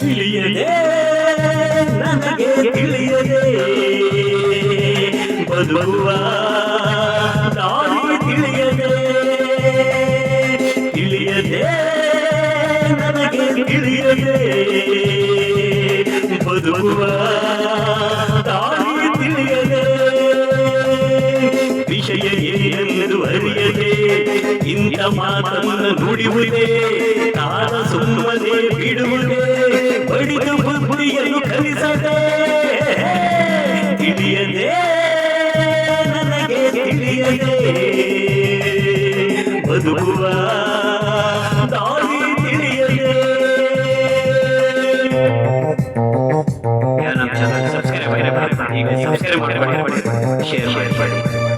ತಿಳಿಯದೆ ನನಗೆ ತಿಳಿಯದೆ ಬದುಕುವ ದಾರಿ ತಿಳಿಯದೆ ತಿಳಿಯದೆ ನನಗೆ ತಿಳಿಯದೆ ಬದುಕುವ ಇಂಥ ಮಾತನ್ನು ನುಡಿಯುವುದೇ ತಾನ ಸುಮ್ಮನೆ ಬಿಡುವುದೇ ಬಡಿದು ಬುದ್ಧಿಯನ್ನು ಕಲಿಸದೆ ತಿಳಿಯದೆ ನನಗೆ ತಿಳಿಯದೆ ಬದುಕುವ ದಾರಿ ತಿಳಿಯದೆ ನಮ್ಮ ಚಾನಲ್ ಸಬ್ಸ್ಕ್ರೈಬ್ ಮಾಡಿ ಈಗ ಸಬ್ಸ್ಕ್ರೈಬ್ ಮಾಡಿ ಶೇರ್ ಮಾಡಿ ಕತ್ತಿಯ ಮೇಲೆ ಹೆಜ್ಜೆಯ ಇಡದು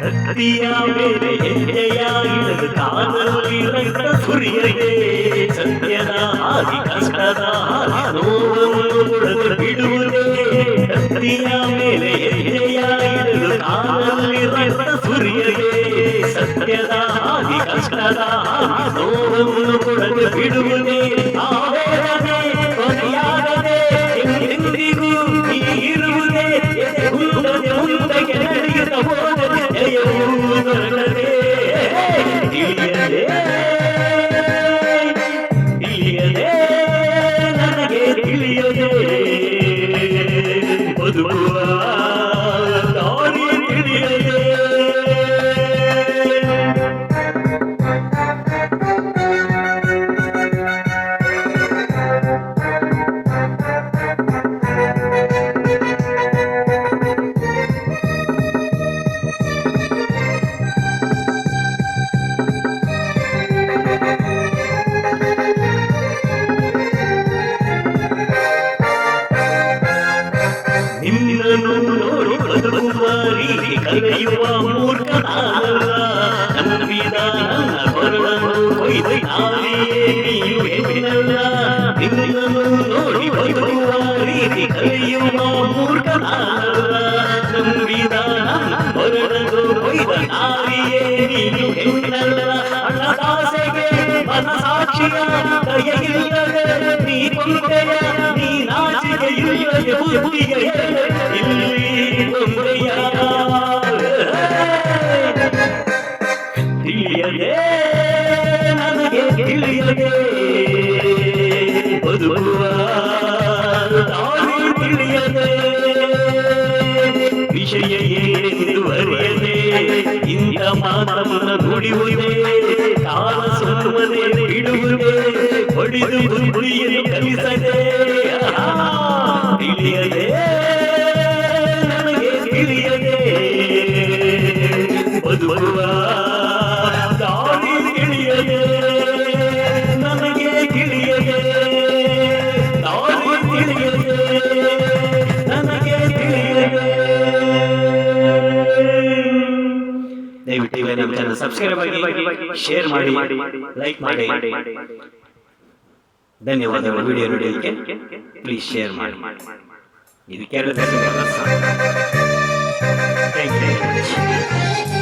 சத்தியாவே எந்தையா எனது காதல் இறந்த புரியையே சத்யதா ஆதி கஷ்டதா நோவம் விடுவதே. சத்தியாவே Y yo, y ದಯೆಯಿಲ್ಲದೆ ನೀ ಕೊಂದೆಯ ನೀ ನಾಚಿಕೆ இந்த மாதம் துடிவுதே கால சொல்வதே விடுவதே பொடிது புரியே கலிசதே இளையதே நமகே இளையதே பொதுவா ನೀವು ಟಿವಿ ನಮ್ಮ ಚಾನಲ್ ಸಬ್ಸ್ಕ್ರೈಬ್ ಆಗಿ ಶೇರ್ ಮಾಡಿ ಲೈಕ್ ಮಾಡಿ ಧನ್ಯವಾದಗಳು. ವಿಡಿಯೋ ನೋಡೋದಕ್ಕೆ ಪ್ಲೀಸ್ ಶೇರ್ ಮಾಡಿ. ಇದು ಕೇರಳದಲ್ಲಿ ಥ್ಯಾಂಕ್ ಯು